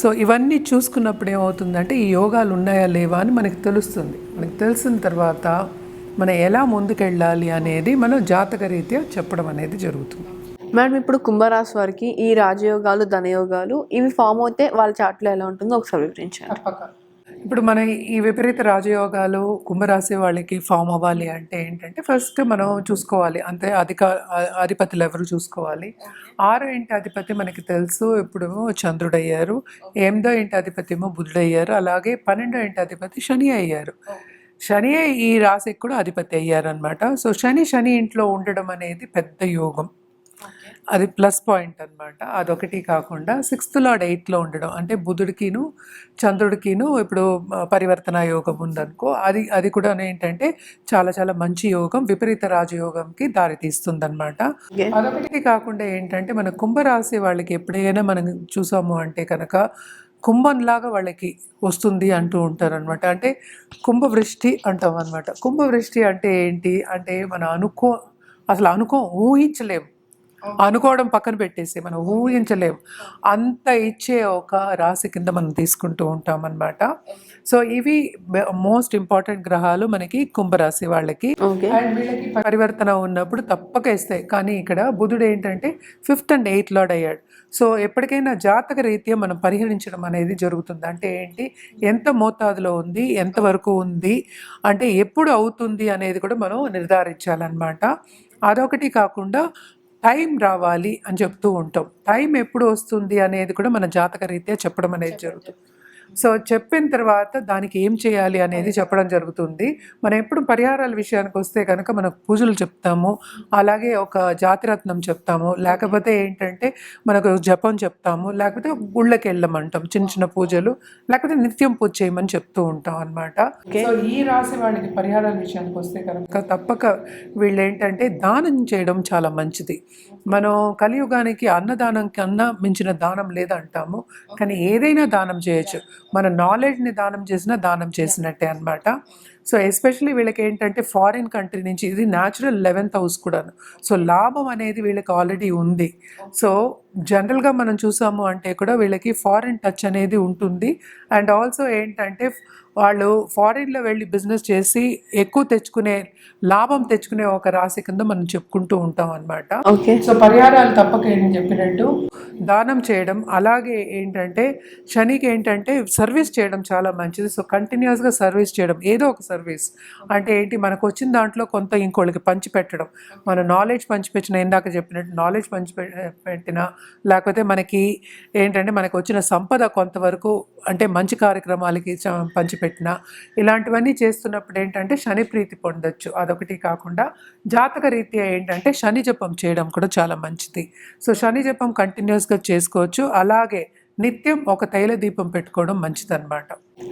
So ఇవన్నీ చూసుకున్నప్పుడు ఏమవుతుందంటే ఈ యోగాలు ఉన్నాయా లేవా అని మనకి తెలుస్తుంది. మనకి తెలిసిన తర్వాత మనం ఎలా ముందుకెళ్ళాలి అనేది మనం జాతక రీత్యా చెప్పడం అనేది జరుగుతుంది. మేడం ఇప్పుడు కుంభరాశి వారికి ఈ రాజయోగాలు ధనయోగాలు ఇవి ఫామ్ అవుతే వాళ్ళ చాట్లో ఎలా ఉంటుందో ఒకసారి వివరించారు తప్పక. ఇప్పుడు మన ఈ విపరీత రాజయోగాలు కుంభరాశి వాళ్ళకి ఫామ్ అవ్వాలి అంటే ఏంటంటే ఫస్ట్ మనం చూసుకోవాలి. అంతే అధిక అధిపతులు ఎవరు చూసుకోవాలి? ఆరో ఇంటి అధిపతి మనకి తెలుసు. ఇప్పుడు చంద్రుడు అయ్యారు ఎనిమిదో ఇంటి అధిపతి ఏమో బుధుడు అయ్యారు అలాగే పన్నెండో ఇంటి అధిపతి శని అయ్యారు. శని ఈ రాశికి కూడా అధిపతి అయ్యారనమాట సో శని శని ఇంట్లో ఉండడం అనేది పెద్ద యోగం. అది ప్లస్ పాయింట్ అన్నమాట. అదొకటి కాకుండా సిక్స్త్ లార్డ్ ఎయిట్లో ఉండడం. అంటే బుధుడికిను చంద్రుడికిను ఇప్పుడు పరివర్తన యోగం ఉందనుకో అది అది కూడా ఏంటంటే చాలా చాలా మంచి యోగం విపరీత రాజయోగంకి దారి తీస్తుందన్నమాట. Okay. అదొకటి కాకుండా ఏంటంటే మన కుంభరాశి వాళ్ళకి ఎప్పుడైనా మనం చూసాము అంటే కనుక కుంభంలాగా వాళ్ళకి వస్తుంది అంటూ ఉంటారు అనమాట అంటే కుంభవృష్టి అంటాం అనమాట కుంభవృష్టి అంటే ఏంటి? అంటే మన అనుకో అసలు అనుకో ఊహించలేము అనుకోవడం పక్కన పెట్టేసి మనం ఊహించలేము అంత ఇచ్చే ఒక రాశి కింద మనం తీసుకుంటూ ఉంటాం అనమాట సో ఇవి మోస్ట్ ఇంపార్టెంట్ గ్రహాలు మనకి కుంభరాశి వాళ్ళకి. ఓకే. అండ్ వీళ్ళకి పరివర్తన ఉన్నప్పుడు తప్పక ఇస్తాయి కానీ ఇక్కడ బుధుడు ఏంటంటే ఫిఫ్త్ అండ్ ఎయిత్ లార్డ్ అయ్యాడు. సో ఎప్పటికైనా జాతక రీత్యా మనం పరిహరించడం అనేది జరుగుతుంది. అంటే ఏంటి? ఎంత మోతాదులో ఉంది? ఎంతవరకు ఉంది? అంటే ఎప్పుడు అవుతుంది అనేది కూడా మనం నిర్ధారించాలన్నమాట. అదొకటి కాకుండా టైం రావాలి అని చెప్తూ ఉంటాం. టైం ఎప్పుడు వస్తుంది అనేది కూడా మన జాతక రీత్యా చెప్పడం అనేది జరుగుతుంది. సో చెప్పిన తర్వాత దానికి ఏం చేయాలి అనేది చెప్పడం జరుగుతుంది. మనం ఎప్పుడు పరిహారాల విషయానికి వస్తే కనుక మనకు పూజలు చెప్తాము. అలాగే ఒక జాతిరత్నం చెప్తాము. లేకపోతే ఏంటంటే మనకు జపం చెప్తాము. లేకపోతే గుళ్ళకి వెళ్ళమంటాం చిన్న చిన్న పూజలు. లేకపోతే నిత్యం పూజ చేయమని చెప్తూ ఉంటాం అనమాట సో ఈ రాశి వాళ్ళకి పరిహారాల విషయానికి వస్తే కనుక తప్పక వీళ్ళు ఏంటంటే దానం చేయడం చాలా మంచిది. మనం కలియుగానికి అన్నదానం కన్నా మించిన దానం లేదంటాము. కానీ ఏదైనా దానం చేయొచ్చు. మన నాలెడ్జ్ని దానం చేసినా దానం చేసినట్టే అన్నమాట. సో ఎస్పెషలీ వీళ్ళకి ఏంటంటే ఫారిన్ కంట్రీ నుంచి ఇది న్యాచురల్ లెవెన్త్ హౌస్ కూడాను. సో లాభం అనేది వీళ్ళకి ఆల్రెడీ ఉంది. సో జనరల్గా మనం చూసాము అంటే కూడా వీళ్ళకి ఫారిన్ టచ్ అనేది ఉంటుంది. అండ్ ఆల్సో ఏంటంటే వాళ్ళు ఫారిన్లో వెళ్ళి బిజినెస్ చేసి ఎక్కువ తెచ్చుకునే లాభం తెచ్చుకునే ఒక రాశి కింద మనం చెప్పుకుంటూ ఉంటాం అన్నమాట. ఓకే. సో పరిహారాలు తప్పక నేను చెప్పినట్టు దానం చేయడం అలాగే ఏంటంటే శనికి ఏంటంటే సర్వీస్ చేయడం చాలా మంచిది. సో కంటిన్యూస్గా సర్వీస్ చేయడం ఏదో ఒక సర్వీస్. అంటే ఏంటి మనకు వచ్చిన దాంట్లో కొంత ఇంకోళ్ళకి పంచిపెట్టడం మన నాలెడ్జ్ పంచిపెట్టిన ఇందాక చెప్పినట్టు నాలెడ్జ్ పంచిపె పెట్టిన లేకపోతే మనకి ఏంటంటే మనకు వచ్చిన సంపద కొంతవరకు అంటే మంచి కార్యక్రమాలకి చ- పంచిపెట్టిన ఇలాంటివన్నీ చేస్తున్నప్పుడు ఏంటంటే శని ప్రీతి పొందొచ్చు. అదొకటి కాకుండా జాతక రీత్యా ఏంటంటే శని జపం చేయడం కూడా చాలా మంచిది. సో శని జపం కంటిన్యూస్గా చేసుకోవచ్చు. అలాగే నిత్యం ఒక తైల దీపం పెట్టుకోవడం మంచిదన్నమాట.